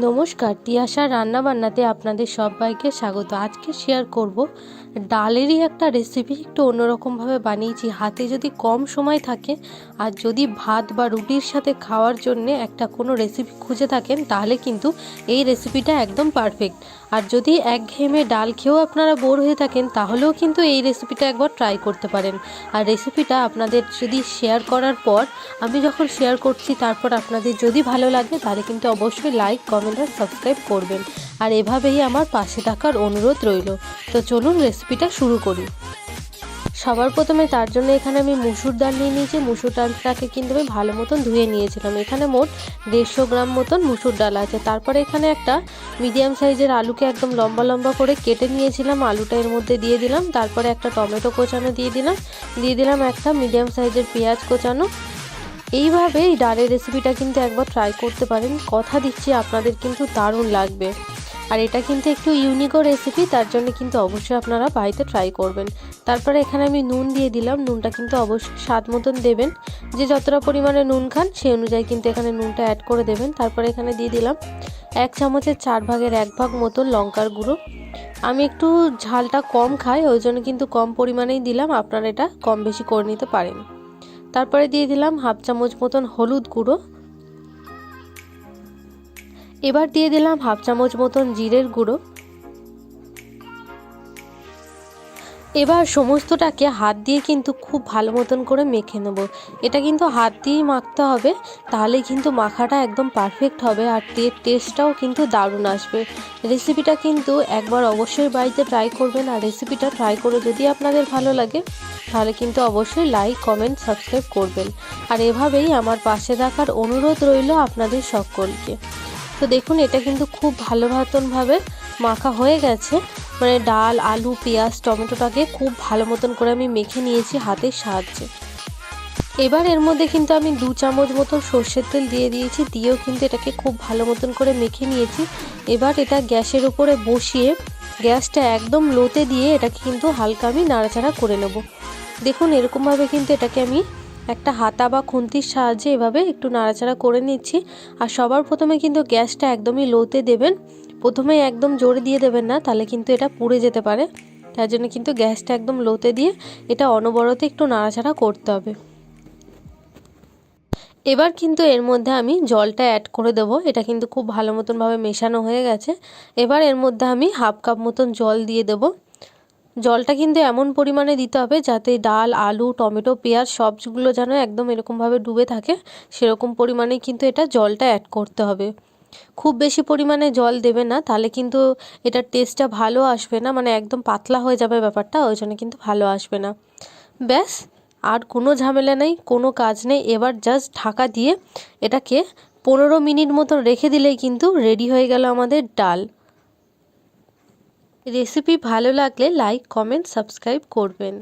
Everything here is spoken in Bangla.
নমস্কার তিয়াশা রান্নাবান্নাতে আপনাদের সবাইকে স্বাগত। আজকে শেয়ার করব, ডালেরই একটা রেসিপি একটু অন্যরকমভাবে বানিয়েছি। হাতে যদি কম সময় থাকে আর যদি ভাত বা রুটির সাথে খাওয়ার জন্য একটা কোনো রেসিপি খুঁজে থাকেন, তাহলে কিন্তু এই রেসিপিটা একদম পারফেক্ট আর যদি একঘেয়েমে ডাল খেয়েও আপনারা বোর হয়ে থাকেন, তাহলেও কিন্তু এই রেসিপিটা একবার ট্রাই করতে পারেন। আর রেসিপিটা আপনাদের যদি শেয়ার করার পর, আমি যখন শেয়ার করছি, তারপর আপনাদের যদি ভালো লাগে, তাহলে কিন্তু অবশ্যই লাইক কমেন্ট আর সাবস্ক্রাইব করবেন। আর এভাবেই আমার পাশে থাকার অনুরোধ রইল। তো চলুন রেসিপিটা শুরু করি। সবার প্রথমে তার জন্য এখানে আমি মুসুর ডাল নিয়ে নিয়েছি। মুসুর ডালটাকে কিন্তু আমি ভালো মতন ধুয়ে নিয়েছিলাম। এখানে মোট দেড়শো গ্রাম মতন মুসুর ডাল আছে। তারপরে এখানে একটা মিডিয়াম সাইজের আলুকে একদম লম্বা লম্বা করে কেটে নিয়েছিলাম। আলুটা এর মধ্যে দিয়ে দিলাম। তারপরে একটা টমেটো কোচানো দিয়ে দিলাম। দিয়ে দিলাম একটা মিডিয়াম সাইজের পেঁয়াজ কোচানো। এইভাবে এই ডালের রেসিপিটা কিন্তু একবার ট্রাই করতে পারেন। কথা দিচ্ছি, আপনাদের কিন্তু দারুণ লাগবে। আর এটা কিন্তু একটু ইউনিকও রেসিপি তার জন্য কিন্তু অবশ্যই আপনারা বাড়িতে ট্রাই করবেন। তারপরে এখানে আমি নুন দিয়ে দিলাম। নুনটা কিন্তু অবশ্যই স্বাদ মতন দেবেন। যে যতটা পরিমাণে নুন খান সেই অনুযায়ী কিন্তু এখানে নুনটা অ্যাড করে দেবেন। তারপরে এখানে দিয়ে দিলাম এক চামচের চার ভাগের এক ভাগ মতন লঙ্কার গুঁড়ো। আমি একটু ঝালটা কম খাই, ওই জন্য কিন্তু কম পরিমাণেই দিলাম। আপনারা এটা কম বেশি করে নিতে পারেন। তারপরে দিয়ে দিলাম হাফ চামচ মতন হলুদ গুঁড়ো। এবার দিয়ে দিলাম হাফ চামচ মতন জিরের গুঁড়ো। এবার সমস্তটাকে হাত দিয়ে কিন্তু খুব ভালো মতন করে মেখে নেব। এটা কিন্তু হাত দিয়েই মাখতে হবে, তাহলে কিন্তু মাখাটা একদম পারফেক্ট হবে আর টেস্টটাও কিন্তু দারুণ আসবে। রেসিপিটা কিন্তু একবার অবশ্যই বাড়িতে ট্রাই করবেন আর রেসিপিটা ট্রাই করে যদি আপনাদের ভালো লাগে, তাহলে কিন্তু অবশ্যই লাইক কমেন্ট সাবস্ক্রাইব করবেন। আর এভাবেই আমার পাশে থাকার অনুরোধ রইল আপনাদের সকলকে। তো দেখুন, এটা কিন্তু খুব ভালো মতনভাবে মাখা হয়ে গেছে। মানে ডাল, আলু, পেঁয়াজ, টমেটোটাকে খুব ভালো মতন করে আমি মেখে নিয়েছি হাতের সাহায্যে। এবার এর মধ্যে কিন্তু আমি দু চামচ মতন সর্ষের তেল দিয়ে দিয়েছি, দিয়েও কিন্তু এটাকে খুব ভালো মতন করে মেখে নিয়েছি। এবার এটা গ্যাসের উপরে বসিয়ে গ্যাসটা একদম লোতে দিয়ে এটাকে কিন্তু হালকা আমি নাড়াচাড়া করে নেব। দেখুন এরকমভাবে কিন্তু এটাকে আমি একটা হাতা বা খুন্তির সাহায্যে এভাবে একটু নাড়াচাড়া করে নিচ্ছি। আর সবার প্রথমে কিন্তু গ্যাসটা একদমই লোতে দেবেন। প্রথমে একদম জোরে দিয়ে দেবেন না, তাহলে কিন্তু এটা পুড়ে যেতে পারে। তার জন্য কিন্তু গ্যাসটা একদম লোতে দিয়ে এটা অনবরতে একটু নাড়াচাড়া করতে হবে। এবার কিন্তু এর মধ্যে আমি জলটা অ্যাড করে দেবো, এটা কিন্তু খুব ভালো মতনভাবে মেশানো হয়ে গেছে। এবার এর মধ্যে আমি হাফ কাপ মতন জল দিয়ে দেবো। জলটা কিন্তু এমন পরিমাণে দিতে হবে যাতে ডাল, আলু, টমেটো, পেঁয়াজ সবগুলো যেন একদম এরকমভাবে ডুবে থাকে, সেরকম পরিমাণে কিন্তু এটা জলটা অ্যাড করতে হবে। খুব বেশি পরিমাণে জল দেবে না, তাহলে কিন্তু এটার টেস্টটা ভালো আসবে না মানে একদম পাতলা হয়ে যাবে ব্যাপারটা, ওই জন্য কিন্তু ভালো আসবে না। ব্যাস, আর কোনো ঝামেলা নেই, কোনো কাজ নেই, এবার জাস্ট ঢাকা দিয়ে এটাকে পনেরো মিনিট মতো রেখে দিলেই কিন্তু রেডি হয়ে গেল আমাদের ডাল। রেসিপি ভালো লাগলে লাইক কমেন্ট সাবস্ক্রাইব করবেন।